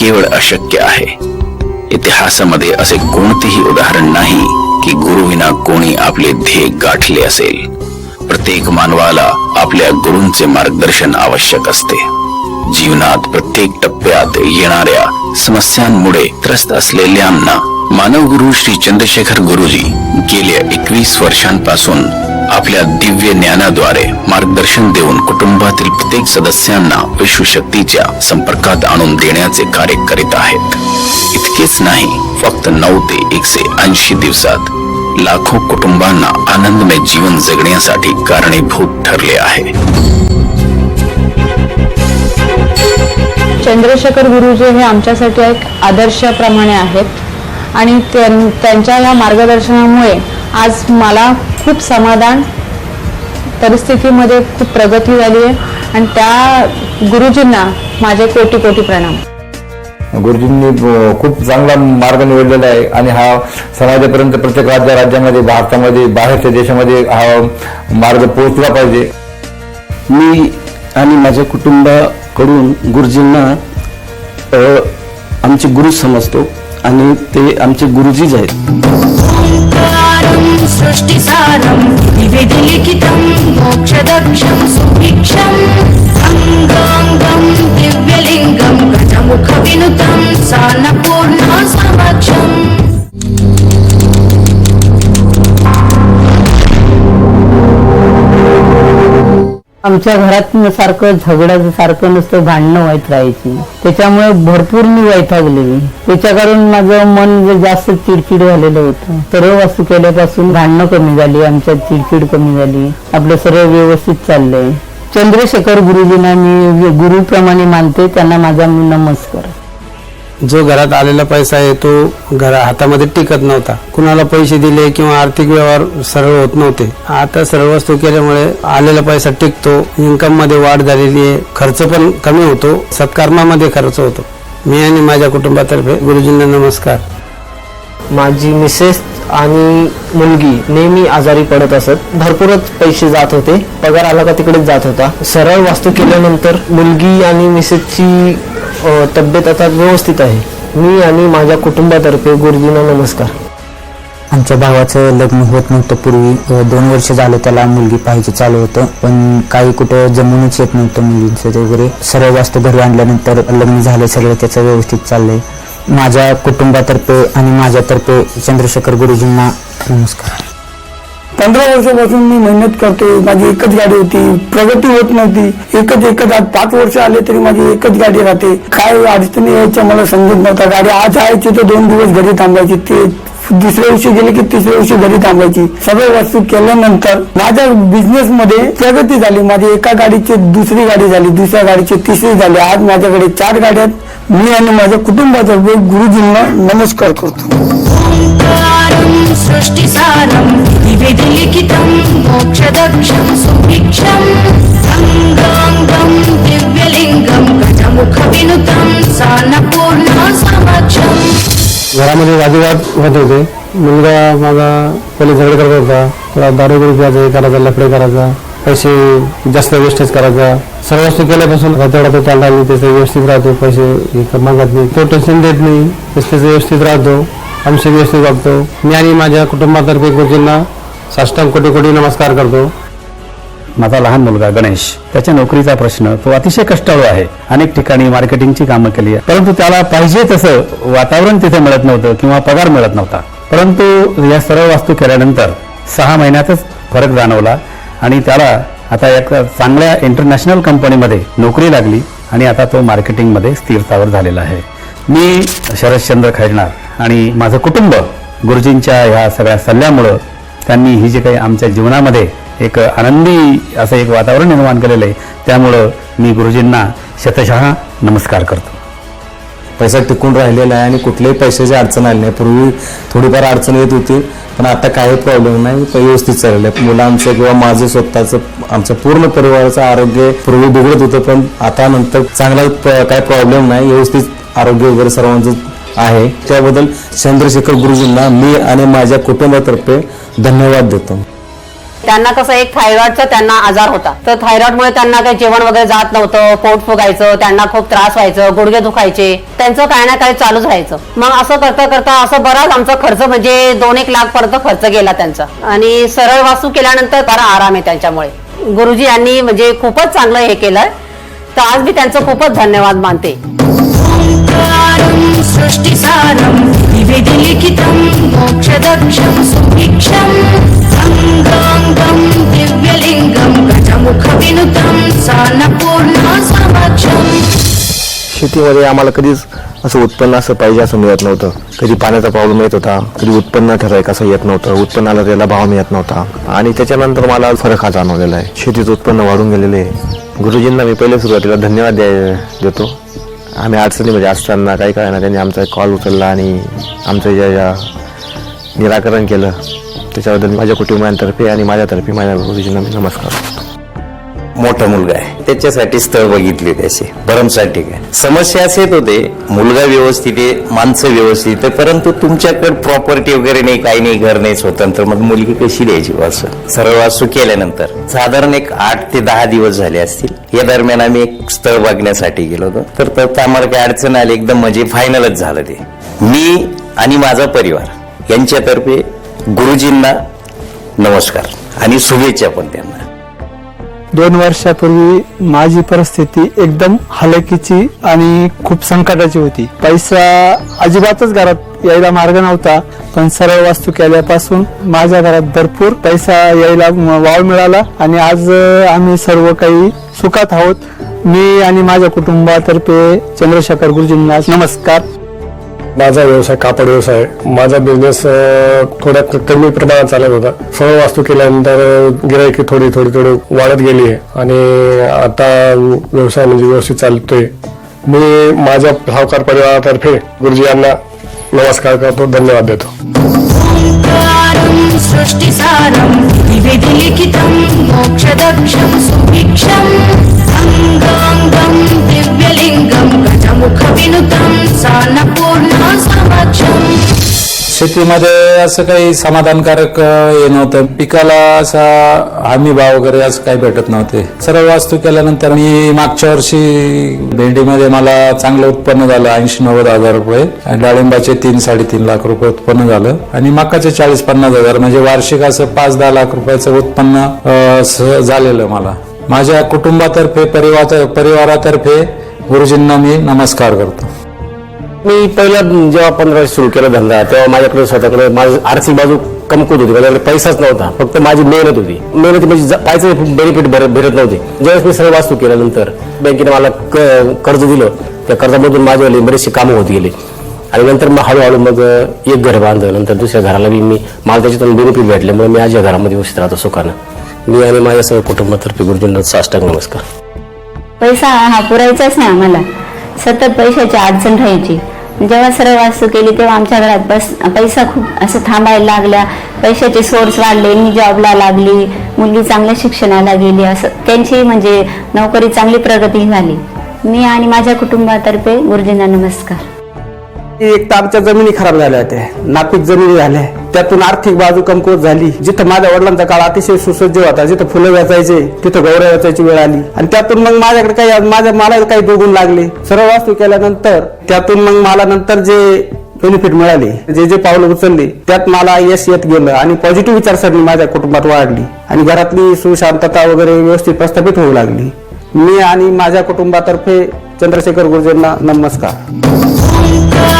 केवळ अशक्य आहे. इतिहासामध्ये असे कोणतेही उदाहरण नाही की गुरुविना कोणी आपले ध्येय गाठले असेल. प्रत्येक मानवाला आपल्या गुरूंचे मार्गदर्शन आवश्यक असते. जीवनात प्रत्येक टप्प्यात येणाऱ्या समस्यांमुळे त्रस्त असलेल्यांना मानव गुरु श्री चंद्रशेखर गुरुजी गेल्या एकवीस वर्षांपासून आपल्या दिव्य ज्ञानाद्वारे मार्गदर्शन देऊन कुटुंबातील प्रत्येक सदस्यांना विश्वशक्तीच्या संपर्कात आणून देण्याचे कार्य करीत आहेत. इतकेच नाही फक्त नऊ ते एकशे ऐंशी दिवसात लाखो कुटुंबांना आनंदमय जीवन जगण्यासाठी कारणीभूत ठरले आहे. चंद्रशेखर गुरुजी हे आमच्यासाठी एक आदर्शाप्रमाणे आहेत आणि त्यां- त्यांच्या या मार्गदर्शनामुळे आज मला खूप समाधान परिस्थितीमध्ये खूप प्रगती झाली आहे आणि त्या गुरुजींना माझे कोटी कोटी प्रणाम. गुरुजींनी खूप चांगला मार्ग निवडलेला आहे आणि हा समाजापर्यंत प्रत्येक राज्य राज्यामध्ये भारतामध्ये बाहेरच्या देशामध्ये हा मार्ग पोहोचला पाहिजे. मी आणि माझ्या कुटुंबाकडून गुरुजींना आमचे गुरु समजतो आणि ते आमचे गुरुजीच आहेत. ओङ्कारं सृष्टिसारं विविधलिखितं मोक्षदक्षं सुभिक्षम् अङ्गाङ्गं दिव्यलिङ्गं गजमुखविनुतं सान्नपूर्णा समक्षम् आमच्या घरात सारखं झगडाचं सारखं नुसतं भांडणं व्हायत राहायची. त्याच्यामुळे भरपूर मी वैतागले. त्याच्याकडून माझं मन जास्त चिडचिड झालेलं होतं. सर्व वस्तू केल्यापासून भांडणं कमी झाली आमच्यात चिडचिड कमी झाली. आपलं सर्व व्यवस्थित चाललंय. चंद्रशेखर गुरुजींना मी गुरुप्रमाणे मानते त्यांना माझा नमस्कार. जो घरात आलेला पैसा आहे तो घरा हातामध्ये टिकत नव्हता. कुणाला पैसे दिले किंवा आर्थिक व्यवहार सरळ होत नव्हते. आता सरळ वस्तू केल्यामुळे आलेला पैसा टिकतो इन्कममध्ये वाढ झालेली आहे खर्च पण कमी होतो सत्कर्मामध्ये खर्च होतो. मी आणि माझ्या कुटुंबातर्फे गुरुजींना नमस्कार. माझी मिसेस आणि मुलगी नेहमी आजारी पडत असत. भरपूरच पैसे जात होते. पगार आला का तिकडेच जात होता. सरळ वास्तू केल्यानंतर मुलगी आणि मिसेसची तब्येत आता व्यवस्थित आहे. मी आणि माझ्या कुटुंबातर्फे गुरुजींना नमस्कार. आमच्या भावाचं लग्न होत नव्हतं पूर्वी. दोन वर्ष झालं त्याला मुलगी पाहिजे चालू होतं. पण काही कुठं जमूनच येत नव्हतं मुलींचं ते वगैरे. सर्व वास्तू घरी आणल्यानंतर लग्न झालं सगळं त्याचं व्यवस्थित चाललंय. माझ्या कुटुंबातर्फे आणि माझ्यातर्फे चंद्रशेखर गुरुजींना नमस्कार. पंधरा वर्षापासून मी मेहनत करतोय. माझी एकच गाडी होती. प्रगती होत नव्हती. एकच एकच पाच वर्ष आले तरी माझी एकच गाडी राहते. काय अडचणी यायच्या मला समजत नव्हता. गाडी आज यायची तर दोन दिवस घरी थांबायची. ते दुसऱ्या दिवशी गेले की तिसऱ्या दिवशी घरी थांबायची. सगळ्या वस्तू केल्यानंतर माझ्या बिझनेस मध्ये प्रगती झाली. माझी एका गाडीची दुसरी गाडी झाली. दुसऱ्या गाडीची तिसरी झाली. आज माझ्याकडे चार गाड्या मी आणि माझ्या कुटुंबातर्फे गुरुजींना नमस्कार करतो. सृष्टिसारं विविधलिखितं मोक्षदक्षं सुभिक्षम्। अङ्गाङ्गं दिव्यलिङ्गं गजमुखविनुतं सान्नपूर्णा समक्षम्। घरामध्ये वादविवाद होत होते. मुलगा माझा पहिले झगडे करत होता. थोडा दारू प्यायचा हे करायचा लफडे करायचा पैसे जास्त वेस्टेज करायचा. सर्व वस्तू केल्यापासून आता तेवढा तो चालला नाही त्याचं व्यवस्थित राहतो पैसे हे मागत नाही. तो टेन्शन देत नाही त्याचं व्यवस्थित राहतो. आमचे व्यवस्थित वागतो मी आणि माझ्या कुटुंबातर्फे गुरुजींना साष्टांग कोटी कोटी नमस्कार करतो. माझा लहान मुलगा गणेश त्याच्या नोकरीचा प्रश्न तो अतिशय कष्टाळू आहे. अनेक ठिकाणी मार्केटिंगची कामं केली आहे परंतु त्याला पाहिजे तसं वातावरण तिथे मिळत नव्हतं किंवा पगार मिळत नव्हता. परंतु या सर्व वास्तू केल्यानंतर सहा महिन्यातच फरक जाणवला आणि त्याला आता एक चांगल्या इंटरनॅशनल कंपनीमध्ये नोकरी लागली आणि आता तो मार्केटिंगमध्ये स्थिरतावर झालेला आहे. मी शरदचंद्र खैरणार आणि माझं कुटुंब गुरुजींच्या ह्या सगळ्या सल्ल्यामुळं त्यांनी ही जे काही आमच्या जीवनामध्ये एक आनंदी असं एक वातावरण निर्माण केलेलं आहे त्यामुळं मी गुरुजींना शतशः नमस्कार करतो. पैसा टिकून राहिलेला आहे आणि कुठल्याही पैशाची अडचण आली नाही. पूर्वी थोडीफार अडचण येत होती पण आता काही प्रॉब्लेम नाही. व्यवस्थित चाललेलं आहे मुलांचं किंवा माझं स्वतःचं आमचं पूर्ण परिवाराचं आरोग्य पूर्वी बिघडत होतं पण आता नंतर चांगला प- काही प्रॉब्लेम नाही. व्यवस्थित आरोग्य वगैरे सर्वांचं आहे. त्याबद्दल चंद्रशेखर गुरुजींना मी आणि माझ्या कुटुंबातर्फे धन्यवाद देतो. त्यांना कसं एक थायरॉइडचा त्यांना आजार होता तर थायरॉइडमुळे त्यांना काही जेवण वगैरे जात नव्हतं पोट फुगायचं त्यांना खूप त्रास व्हायचं गुडघे दुखायचे. त्यांचं काय ना काय चालूच राहायचं. मग असं करता करता असं बराच आमचा खर्च म्हणजे दोन एक लाख पर्यंत खर्च गेला त्यांचा. आणि सरळ वासू केल्यानंतर बरा आराम आहे त्यांच्यामुळे. गुरुजी यांनी म्हणजे खूपच चांगलं हे केलंय. तर आज मी त्यांचं खूपच धन्यवाद मानते. सृष्टिसारं विविधलिखितं मोक्षदक्षं सुभिक्षम् अङ्गाङ्गं दिव्यलिङ्गं गजमुखविनुतं सान्नपूर्णा समक्षम् शेतीमध्ये आम्हाला कधीच असं उत्पन्न असं पाहिजे असं मिळत नव्हतं. कधी पाण्याचा प्रॉब्लेम येत होता कधी उत्पन्न ठराविक असं येत नव्हतं उत्पन्नाला त्याला भाव मिळत नव्हता. आणि त्याच्यानंतर मला फरक हा जाणवलेला आहे. शेतीचं उत्पन्न वाढून गेलेले आहे. गुरुजींना मी पहिले सुरुवातीला धन्यवाद द्याय देतो. आम्ही अडचणीमध्ये असताना काही काय ना त्यांनी आमचा कॉल उचलला आणि आमचं ज्या ज्या निराकरण केलं. त्याच्याबद्दल माझ्या कुटुंबियांतर्फे आणि माझ्यातर्फे माझ्या गुरुजींना मी नमस्कार मोठा मुलगा आहे. त्याच्यासाठी स्थळ बघितले त्याचे भरमसाठी काय समस्या असेच होते मुलगा व्यवस्थित आहे माणसं व्यवस्थित आहे परंतु तुमच्याकडे प्रॉपर्टी वगैरे नाही काही नाही घर नाही स्वतंत्र. मग मुलगी कशी द्यायची असं? सरळ वासू केल्यानंतर. साधारण एक आठ ते दहा दिवस झाले असतील. या दरम्यान आम्ही एक स्थळ बघण्यासाठी गेलो होतो. तर त्यात आम्हाला काही अडचण आली एकदम म्हणजे फायनलच झालं ते. मी आणि माझा परिवार यांच्यातर्फे गुरुजींना नमस्कार आणि शुभेच्छा पण त्यांना. दोन वर्षापूर्वी माझी परिस्थिती एकदम हलकीची आणि खूप संकटाची होती. पैसा अजिबातच घरात यायला मार्ग नव्हता पण सरळ वास्तू केल्यापासून माझ्या घरात भरपूर पैसा यायला वाव मिळाला आणि आज आम्ही सर्व काही सुखात आहोत. मी आणि माझ्या कुटुंबातर्फे चंद्रशेखर गुरुजींना नमस्कार. माझा व्यवसाय कापड व्यवसाय माझा बिझनेस थोड्या कमी प्रमाणात चालत होता. फळ वास्तू केल्यानंतर गिरायकी थोडी थोडी थोडी वाढत गेली आहे. आणि आता व्यवसाय म्हणजे व्यवस्थित चालतोय. मी माझ्या सावकार परिवारातर्फे गुरुजी यांना नमस्कार करतो धन्यवाद देतो. ओङ्कारं सृष्टिसारं विविधलिखितं मोक्षदक्षं सुभिक्षम् अङ्गाङ्गं दिव्यलिङ्गं गजमुखविनुतं सान्नपूर्णा समक्षम् शेतीमध्ये असं काही समाधानकारक हे नव्हतं. पिकाला असा हमी भाव वगैरे असं काही भेटत नव्हते. सर्व वास्तू केल्यानंतर मी मागच्या वर्षी भेंडीमध्ये मला चांगलं उत्पन्न झालं ऐंशी नव्वद हजार रुपये. आणि डाळिंबाचे तीन साडेतीन लाख रुपये उत्पन्न झालं. आणि मकाचे चाळीस पन्नास हजार म्हणजे वार्षिक असं पाच दहा लाख रुपयाचं उत्पन्न झालेलं मला. माझ्या कुटुंबातर्फे परिवार परिवारातर्फे गुरुजींना मी नमस्कार करतो. मी पहिला जेव्हा पंधरा सुरू केला धंदा तेव्हा माझ्याकडे स्वतःकडे माझी आर्थिक बाजू कमकुत होती. माझ्याकडे पैसाच नव्हता. फक्त माझी मेहनत होती. मेहनत म्हणजे पाहिजे बेनिफिट भेटत नव्हते. ज्यावेळेस मी सर्व वास्तू केल्यानंतर बँकेने मला क- कर्ज दिलं. त्या कर्जामधून माझ्यावाली बरेचसे कामं होत गेले. आणि नंतर मग हळूहळू मग एक घर बांधलं. नंतर दुसऱ्या घराला बी मी मला त्याच्यातून बेनिफिट भेटल्यामुळे मी आज या घरामध्ये व्यवस्थित राहतो सुखानं. मी आणि माझ्या सगळ्या कुटुंबातर्फे गुरुजींना साष्टांग नमस्कार. पैसा हा पुरायचाच नाही आम्हाला. सतत पैशाची अडचण राहायची. जेव्हा सर्व वास्तू केली तेव्हा आमच्या घरात बस पैसा खूप असं थांबायला लागला पैशाचे सोर्स वाढले मी जॉबला लागली मुलगी चांगल्या शिक्षणाला गेली असं. त्यांची म्हणजे नोकरी चांगली प्रगती झाली. मी आणि माझ्या कुटुंबातर्फे गुरुजींना नमस्कार. एक तर आमच्या जमिनी खराब झाल्या होत्या. नापीक जमिनी झाल्या. त्यातून आर्थिक बाजू कमकुवत झाली. जिथं माझ्या वडिलांचा काळ अतिशय सुसज्ज होता जिथं फुलं वेचायचे तिथं गौरव वेचायची वेळ आली. आणि त्यातून मग माझ्याकडे काही माझ्या मला काही दोघून लागले. सर्व वास्तू केल्यानंतर त्यातून मग मला नंतर जे बेनिफिट मिळाले जे जे पावलं उचलले त्यात मला यश येत गेलं आणि पॉझिटिव्ह विचारसरणी माझ्या कुटुंबात वाढली. आणि घरातली सुशांतता वगैरे व्यवस्थित प्रस्थापित होऊ लागली. मी आणि माझ्या कुटुंबातर्फे चंद्रशेखर गुरुजींना नमस्कार.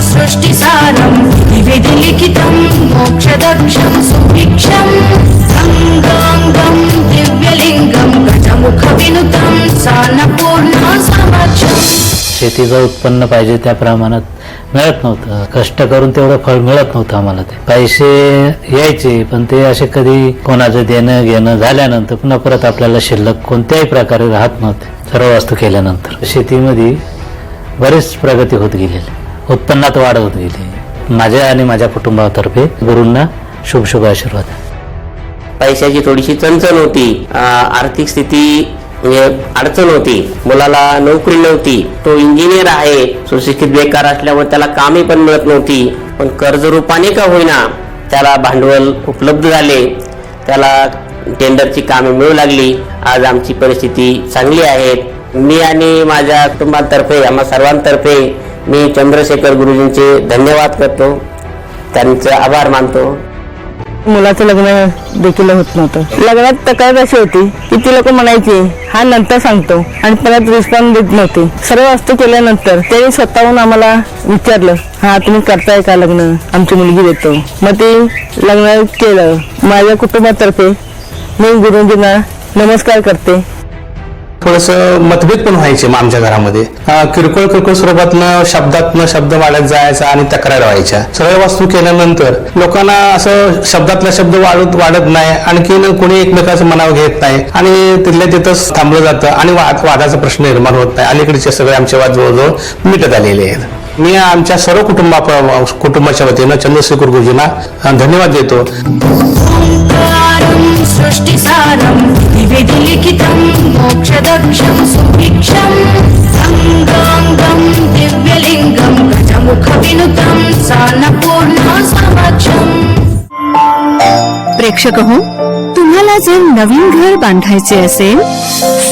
सृष्टिसारं विविधलिखितं मोक्षदक्षं सुभिक्षम् अङ्गाङ्गं दिव्यलिङ्गं गजमुखविनुतं सान्नपूर्णा शेतीचं उत्पन्न पाहिजे त्या प्रमाणात मिळत नव्हतं. कष्ट करून तेवढं फळ मिळत नव्हतं आम्हाला ते. पैसे यायचे पण ते असे कधी कोणाचं देणं घेणं झाल्यानंतर पुन्हा परत आपल्याला शिल्लक कोणत्याही प्रकारे राहत नव्हते. सर्व वस्तू केल्यानंतर शेतीमध्ये बरीच प्रगती होत गेलेली. उत्पन्नात वाढ होत गेली. माझ्या आणि माझ्या कुटुंबातर्फे गुरूंना शुभ शुभ आशीर्वाद. पैशाची थोडीशी चणचण होती. आर्थिक स्थिती म्हणजे अडचण होती. मुलाला नोकरी नव्हती. तो इंजिनियर आहे. सुशिक्षित बेकार असल्यामुळे त्याला कामे पण मिळत नव्हती. पण कर्ज रूपाने का होईना त्याला भांडवल उपलब्ध झाले. त्याला टेंडरची कामे मिळू लागली. आज आमची परिस्थिती चांगली आहे. मी आणि माझ्या कुटुंबातर्फे आम्हा सर्वांतर्फे मी चंद्रशेखर गुरुजींचे धन्यवाद करतो. त्यांचे आभार मानतो. मुलाचं लग्न देखील होत नव्हतं. लग्नात तक्रार अशी होती की ती लोक म्हणायची हा नंतर सांगतो. आणि परत रिस्पॉन्स देत नव्हते. सर्व वस्तू केल्यानंतर त्यांनी स्वतःहून आम्हाला विचारलं हा तुम्ही करताय का लग्न? आमची मुलगी देतो. मग ते लग्न केलं. माझ्या कुटुंबातर्फे मी गुरुजींना नमस्कार करते. थोडस मतभेद पण व्हायचे मग आमच्या घरामध्ये. किरकोळ किरकोळ स्वरूपातनं शब्दातनं शब्द वाढत जायचा आणि तक्रार व्हायच्या. सगळ्या वस्तू केल्यानंतर लोकांना असं शब्दातला शब्द वाढत वाढत नाही. आणखीन कोणी एकमेकाचं मनावर घेत नाही. आणि तिथल्या तिथंच थांबलं जातं आणि वाद वादाचा प्रश्न निर्माण होत नाही. अलीकडचे सगळे आमचे वाद जवळजवळ मिटत आलेले आहेत. मी आमच्या सर्व कुटुंबा कुटुंबाच्या वतीनं चंद्रशेखर गुरुजींना धन्यवाद देतो. प्रेक्षक हो तुम्हाला जर नवीन घर बांधायचे असेल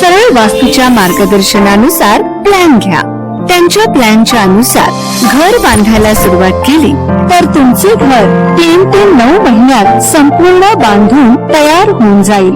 सरळ वास्तूच्या मार्गदर्शनानुसार प्लॅन घ्या. त्यांच्या प्लॅनच्या अनुसार घर बांधायला सुरुवात केली. तर तुमचे घर तीन ते नऊ महिन्यात संपूर्ण बांधून तयार होऊन जाईल.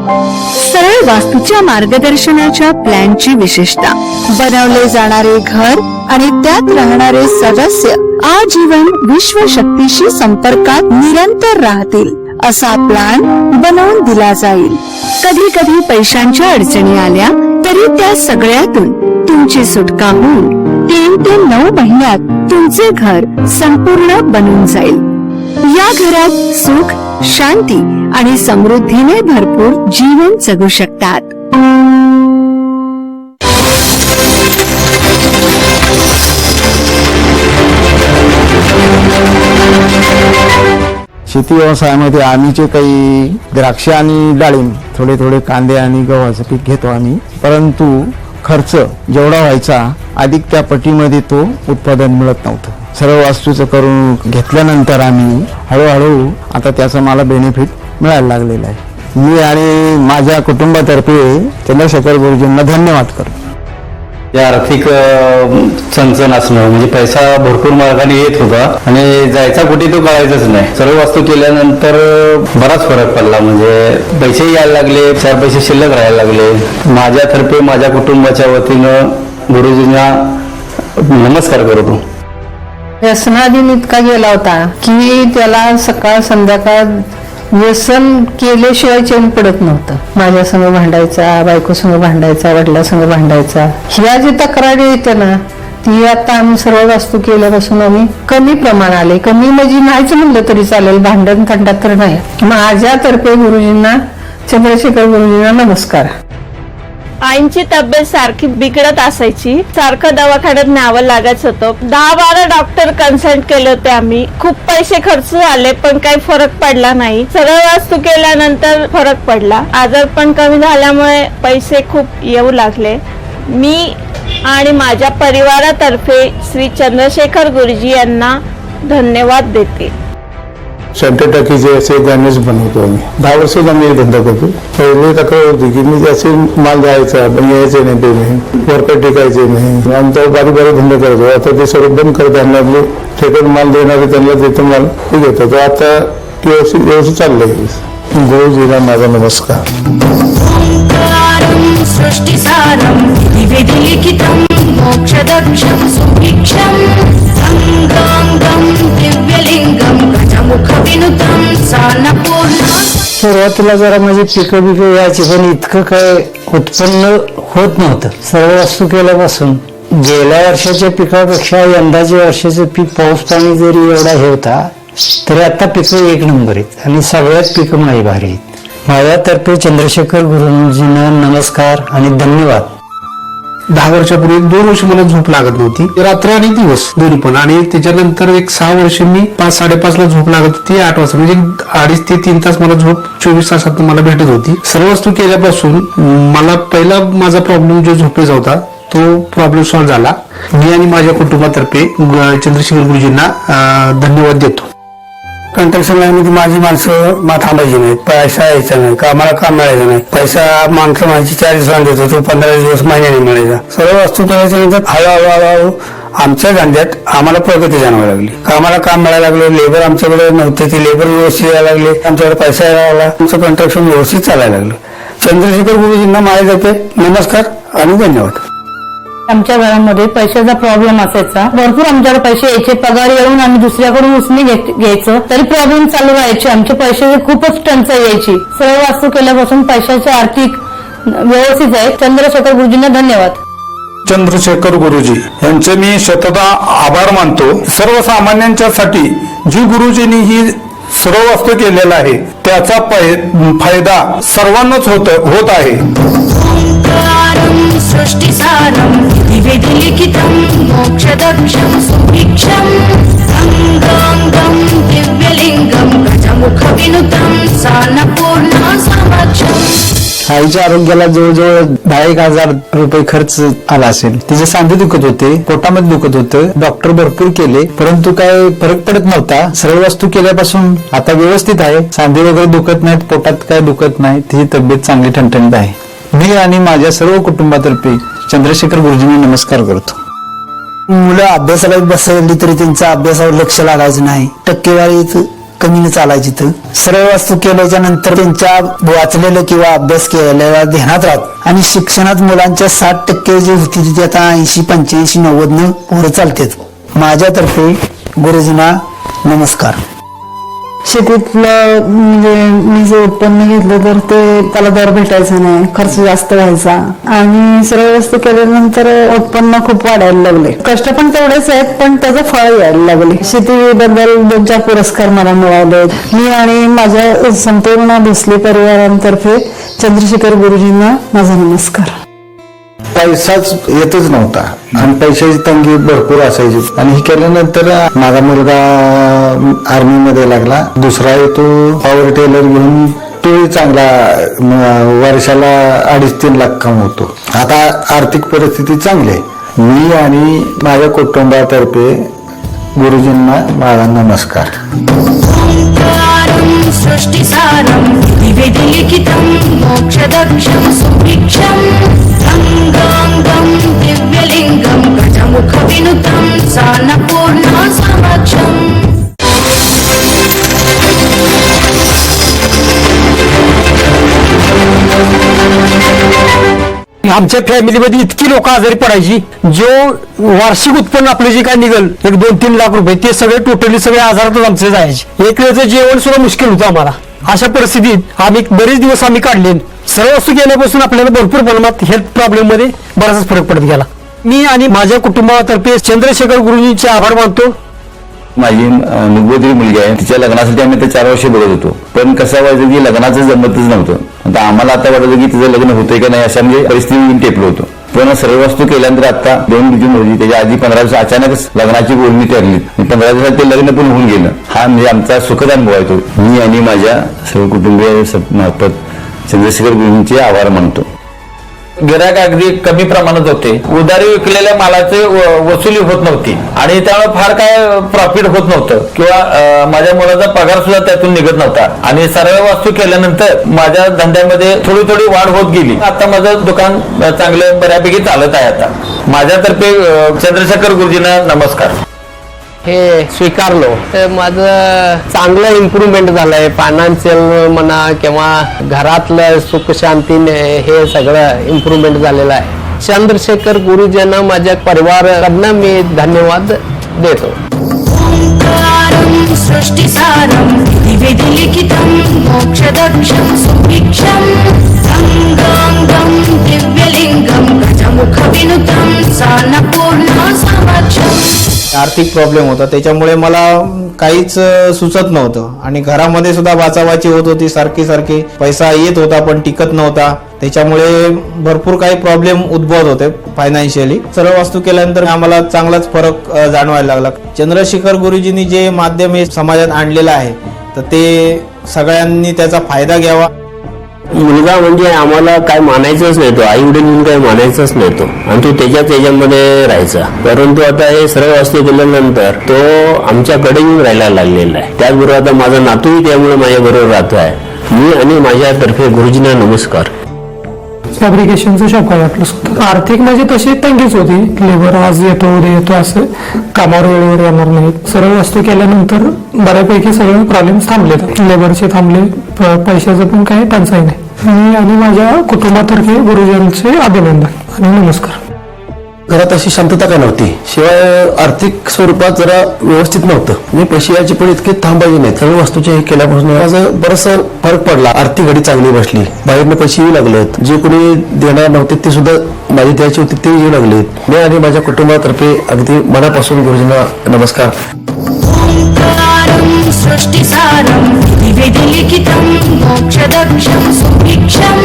सरळ वास्तूच्या मार्गदर्शनाच्या प्लॅनची विशेषता. बनवले जाणारे घर आणि त्यात राहणारे सदस्य आजीवन विश्वशक्तीशी संपर्कात निरंतर राहतील असा प्लॅन बनवून दिला जाईल. कधी कधी पैशांच्या अडचणी आल्या तरी त्या सगळ्यातून तुमची सुटका होईल. तीन ते नऊ महिन्यात तुमचे घर संपूर्ण बनून जाईल. या घरात सुख शांती आणि समृद्धीने भरपूर जीवन जगू शकतात. शेती व्यवसायामध्ये आम्ही जे काही द्राक्ष आणि डाळिंब थोडे थोडे कांदे आणि गव्हाचं पीक घेतो आम्ही. परंतु खर्च जेवढा व्हायचा अधिक त्या पटीमध्ये तो उत्पादन मिळत नव्हतं. सर्व वास्तूचं करून घेतल्यानंतर आम्ही हळूहळू आता त्याचा मला बेनिफिट मिळायला लागलेला आहे. मी आणि माझ्या कुटुंबातर्फे चंद्रशेखर गुरुजींना धन्यवाद करतो. या आर्थिक चणचण असणं म्हणजे पैसा भरपूर मार्गाने येत होता आणि जायचा कुठे तो कळायचाच नाही. सर्व वस्तू केल्यानंतर बराच फरक पडला. म्हणजे पैसे यायला लागले चार पैसे शिल्लक राहायला लागले. माझ्यातर्फे माझ्या कुटुंबाच्या वतीनं गुरुजींना नमस्कार करतो. व्यसनाधीन इतका गेला होता की त्याला सकाळ संध्याकाळ व्यसन केल्याशिवाय चैन पडत नव्हतं. माझ्या संग भांडायचा बायको संग भांडायचा वडिलासंग भांडायचा. ह्या जी तक्रारी येते ना ती आता आम्ही सर्व वस्तू केल्यापासून आम्ही कमी प्रमाण आले. कमी म्हणजे नाहीच म्हणलं तरी चालेल भांडण खंडात तर नाही. माझ्यातर्फे गुरुजींना चंद्रशेखर गुरुजींना नमस्कार. आईंची तब्येत सारखी बिघडत असायची. सारखं दवाखान्यात न्यावं लागायचं होतं. दहा बारा डॉक्टर कन्सल्ट केले होते आम्ही. खूप पैसे खर्च झाले पण काही फरक पडला नाही. सरळ वास्तू केल्यानंतर फरक पडला. आजार पण कमी झाल्यामुळे पैसे खूप येऊ लागले. मी आणि माझ्या परिवारातर्फे श्री चंद्रशेखर गुरुजी यांना धन्यवाद देते. शंभर टाकीचे असे धान्यच बनवतो आम्ही. दहा वर्ष आम्ही धंदा करतो. पहिले तक्रार होती की मी असे माल द्यायचा पण यायचे नाही पेमेंट. वर्कर टिकायचे नाही. आमचा बारीक बारीक धंदा करतो. आता ते सर्व बंद करत आणले आपले ठेकड माल देणारे त्यांना देतो माल. ते घेतो. तो आता व्यवस्थित व्यवस्थित चाललंय. गुरुजीला माझा नमस्कार. सुरुवातीला जरा माझी पिकं बिकं यायची पण इतकं काय उत्पन्न होत नव्हतं. सर्व वस्तू केल्यापासून गेल्या वर्षाच्या पिकापेक्षा यंदाच्या वर्षाचं पीक पाऊस पाणी जरी एवढा हे होता तरी आता पिकं एक नंबर आहेत आणि सगळ्यात पिकं माझी भारी आहेत. माझ्यातर्फे चंद्रशेखर गुरुजींना नमस्कार आणि धन्यवाद. दहा वर्षापूर्वी दोन वर्ष मला झोप लागत नव्हती. रात्र आणि दिवस दोन्ही पण. आणि त्याच्यानंतर एक सहा वर्ष मी पाच साडेपाच ला झोप लागत होती आठ वाजता. म्हणजे अडीच ते तीन तास मला झोप चोवीस तासात मला भेटत होती. सर्व वस्तू केल्यापासून मला पहिला माझा प्रॉब्लेम जो झोपेचा होता तो प्रॉब्लेम सॉल्व्ह झाला. मी आणि माझ्या कुटुंबातर्फे चंद्रशेखर गुरुजींना धन्यवाद देतो. कंस्ट्रक्शन लाईनमध्ये माझी माणसं मा थांबायची नाहीत. पैसा यायचा नाही. कामाला काम मिळायचं नाही. पैसा माणसं माझी चार लाख देत होतो पंधरा दिवस महिन्याने मिळायचा. सर्व वस्तू केल्याच्यानंतर हळूहळू हळूहळू आमच्या धंद्यात आम्हाला प्रगती जाणवायला लागली. कामाला काम मिळायला लागलं? लेबर आमच्याकडे नव्हते. ते लेबर व्यवस्थित यायला लागले. आमच्याकडे पैसा यायला लागला. आमचं कंट्रक्शन व्यवस्थित चालायला लागलं. चंद्रशेखर गुरुजींना माझ्यातर्फे नमस्कार आणि धन्यवाद. आमच्या घरामध्ये पैशाचा प्रॉब्लेम असायचा. भरपूर आमच्याकडे पैसे यायचे. पगार येऊन आम्ही दुसऱ्याकडून उसने घेत- घ्यायचं. तरी प्रॉब्लेम चालू व्हायचे आमचे पैशाची खूपच टंचाई यायची. सर्व वास्तू केल्यापासून पैशाचे आर्थिक व्यवस्थित आहे. चंद्रशेखर गुरुजींना धन्यवाद. चंद्रशेखर गुरुजी यांचे मी शतदा आभार मानतो. सर्वसामान्यांच्यासाठी जी गुरुजींनी ही सर्व केलेला आहे. त्याचा फायदा सर्वांनाच होत होत आहे. ओङ्कारं सृष्टिसारं विविधलिखितं मोक्षदक्षं सुभिक्षं अङ्गाङ्गं दिव्यलिङ्गं आईच्या आरोग्याला जवळजवळ दहा एक हजार रुपये खर्च आला असेल. तिचे सांधे दुखत होते पोटामध्ये दुखत होतं डॉक्टर भरपूर केले परंतु काय फरक पडत नव्हता. सरळ वस्तू केल्यापासून आता व्यवस्थित आहे. सांधे वगैरे दुखत नाहीत पोटात काय दुखत नाही तिची तब्येत चांगली ठणठणीत आहे. मी आणि माझ्या सर्व कुटुंबातर्फे चंद्रशेखर गुरुजींना नमस्कार करतो. मुलं अभ्यासाला बसवली तरी त्यांचा अभ्यासावर लक्ष लागायचं नाही. टक्केवारी कमी चालायची तर सरळ वास्तू केल्याच्यानंतर त्यांच्या वाचलेलं किंवा अभ्यास केलेल्या ध्यानात राहत. आणि शिक्षणात मुलांच्या साठ टक्के जी होती ती आता ऐंशी पंच्याऐंशी नव्वद न पुढे चालतेत. माझ्यातर्फे गुरुजींना नमस्कार. शेतीतलं म्हणजे मी जे उत्पन्न घेतलं तर ते त्याला दर भेटायचा नाही खर्च जास्त व्हायचा. आणि सर्व वस्तू केल्यानंतर उत्पन्न खूप वाढायला लागले. कष्ट पण तेवढेच आहेत पण त्याचं फळ यायला लागले. शेतीबद्दल दोन चार पुरस्कार मला मिळाले मी आणि माझ्या संपूर्ण भोसले परिवारांतर्फे चंद्रशेखर गुरुजींना माझा नमस्कार. पैसाच येतच नव्हता. आणि पैशाची तंगी भरपूर असायची. आणि हे केल्यानंतर माझा मुलगा आर्मी मध्ये लागला. दुसरा आहे तो पॉवर टेलर घेऊन. तोही चांगला वर्षाला अडीच तीन लाख कमवतो. आता आर्थिक परिस्थिती चांगली आहे. मी आणि माझ्या कुटुंबातर्फे गुरुजींना माझा नमस्कार. सृष्टिसारं विविधलिखितं मोक्षदक्षं सुभिक्षम् अङ्गाङ्गं दिव्यलिङ्गं गजमुखविनुतं सान्नपूर्णा समक्षम् आमच्या फॅमिलीमध्ये इतकी लोक आजारी पडायची जो वार्षिक उत्पन्न आपलं जे काय निघल एक दोन तीन लाख रुपये ते सगळे टोटली सगळे आजारातच आमचे जायचे. एक वेळचं जेवण सुद्धा मुश्किल होतं आम्हाला. अशा परिस्थितीत आम्ही बरेच दिवस आम्ही काढले. सर्व वस्तू गेल्यापासून आपल्याला भरपूर प्रमाणात हेल्थ प्रॉब्लेममध्ये बराच फरक पडत गेला. मी आणि माझ्या कुटुंबातर्फे चंद्रशेखर गुरुजींचे आभार मानतो. माझी निगोदरी मुलगी आहे. तिच्या लग्नासाठी आम्ही ते चार वर्ष बघत होतो. पण कसं व्हायचं की लग्नाचं जमतच नव्हतं. आता आम्हाला आता वाटतं की तिचं लग्न होतंय का नाही अशा म्हणजे परिस्थिती टेपलो होतो. पण सर्व वस्तू केल्यानंतर आता दोन दिवशी होती त्याच्या आधी पंधरा दिवस अचानकच लग्नाची बोलणी ठरली. पंधरा दिवसात ते लग्न पण होऊन गेलं. हा म्हणजे आमचा सुखद अनुभव आहे तो. मी आणि माझ्या सर्व कुटुंबीय मार्फत चंद्रशेखर गुरुंचे आभार मानतो. गिरायक अगदी कमी प्रमाणात होते. उधारी विकलेल्या मालाची वसुली होत नव्हती. आणि त्यामुळे फार काय प्रॉफिट होत नव्हतं. किंवा माझ्या मुलाचा पगार सुद्धा त्यातून निघत नव्हता. आणि सर्व वस्तू केल्यानंतर माझ्या धंद्यामध्ये थोडी थोडी वाढ होत गेली. आता माझं दुकान चांगलं बऱ्यापैकी चालत आहे आता. माझ्यातर्फे चंद्रशेखर गुरुजींना नमस्कार. हे स्वीकारलो. तर माझं चांगलं इम्प्रूव्हमेंट झालंय. फायनान्शियल म्हणा किंवा घरातलं सुख शांतीने हे सगळं इम्प्रूव्हमेंट झालेलं आहे. चंद्रशेखर गुरुजींना माझ्या परिवाराकडनं मी धन्यवाद देतो. ओङ्कारं सृष्टिसारं आर्थिक प्रॉब्लेम होता. त्याच्यामुळे मला काहीच सुचत नव्हतं. आणि घरामध्ये सुद्धा वाचावाची होत होती सारखी सारखी. पैसा येत होता पण टिकत नव्हता. त्याच्यामुळे भरपूर काही प्रॉब्लेम उद्भवत होते फायनान्शियली सर्व वस्तू केल्यानंतर आम्हाला चांगलाच फरक जाणवायला लागला. चंद्रशेखर गुरुजींनी जे माध्यम हे समाजात आणलेलं आहे तर ते सगळ्यांनी त्याचा फायदा घ्यावा. मुलगा म्हणजे आम्हाला काय मानायचंच नाही तो. आई वडील म्हणून काय मानायचंच नाही तो. आणि तो त्याच्याच याच्यामध्ये राहायचा. परंतु आता हे सर्व वास्तू केल्यानंतर तो आमच्याकडे येऊन राहायला लागलेला आहे. त्याचबरोबर आता माझा नातूही त्यामुळे माझ्याबरोबर राहतो आहे. मी आणि माझ्यातर्फे गुरुजींना नमस्कार. फॅब्रिकेशनचं शॉप आहे आपलं स्वतः. आर्थिक म्हणजे तशी तंगीच होती. लेबर आज येतो उद्या येतो असं. कामावर वेळेवर येणार नाहीत. सर्व वस्तू केल्यानंतर बऱ्यापैकी सगळे प्रॉब्लेम थांबलेत. लेबरचे थांबले. पैशाचं पण काही टंचाई नाही. मी आणि माझ्या कुटुंबातर्फे गुरुजींचे अभिनंदन आणि नमस्कार. घरात अशी शांतता काय नव्हती? शिवाय आर्थिक स्वरूपात जरा व्यवस्थित नव्हतं. मी पैसे यायचे पण इतके थांबायचे नाही सगळ्या वस्तूचे हे केल्यापासून माझं बरंचसा फरक पडला. आर्थिक घडी चांगली बसली. बाहेरनं पैसे येऊ लागलेत. जे कोणी देणार नव्हते ते सुद्धा माझे द्यायचे होते ते येऊ लागलेत. मी आणि माझ्या कुटुंबातर्फे अगदी मनापासून गुरुजींना नमस्कार. ओङ्कारं सृष्टिसारं विविधलिखितं मोक्षदक्षं सुभिक्षं।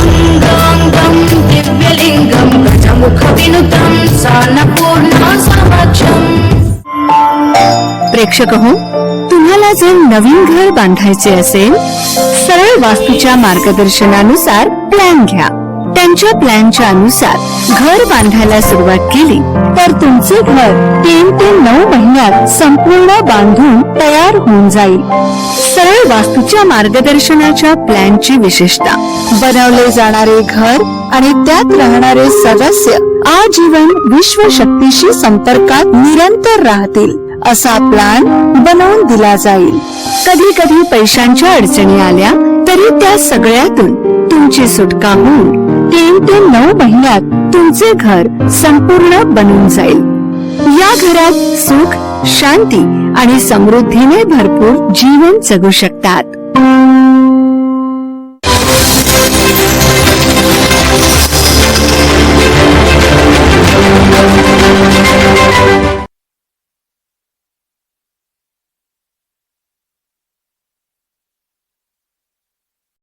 अङ्गाङ्गं दिव्यलिङ्गं गजमुखविनुतं सान्नपूर्णा समक्षम् प्रेक्षक हो तुम्हाला जर नवीन घर बांधायचे असेल सरळ वास्तूच्या मार्गदर्शनानुसार प्लॅन घ्या. त्यांच्या प्लॅनच्या अनुसार घर बांधायला सुरुवात केली. तर तुमचे घर तीन ते नऊ महिन्यात संपूर्ण बांधून तयार होऊन जाईल. सरळ वास्तूच्या मार्गदर्शनाच्या प्लॅनची विशेषता. बनवले जाणारे घर आणि त्यात राहणारे सदस्य आजीवन विश्व शक्तीशी संपर्कात निरंतर राहतील असा प्लॅन बनवून दिला जाईल. कधी कधी पैशांच्या अडचणी आल्या तरी त्या सगळ्यातून तुमची सुटका होऊन तीन ते नऊ महिन्यात तुमचे घर संपूर्ण बनून जाईल. या घरात सुख शांती आणि समृद्धीने भरपूर जीवन जगू शकतात.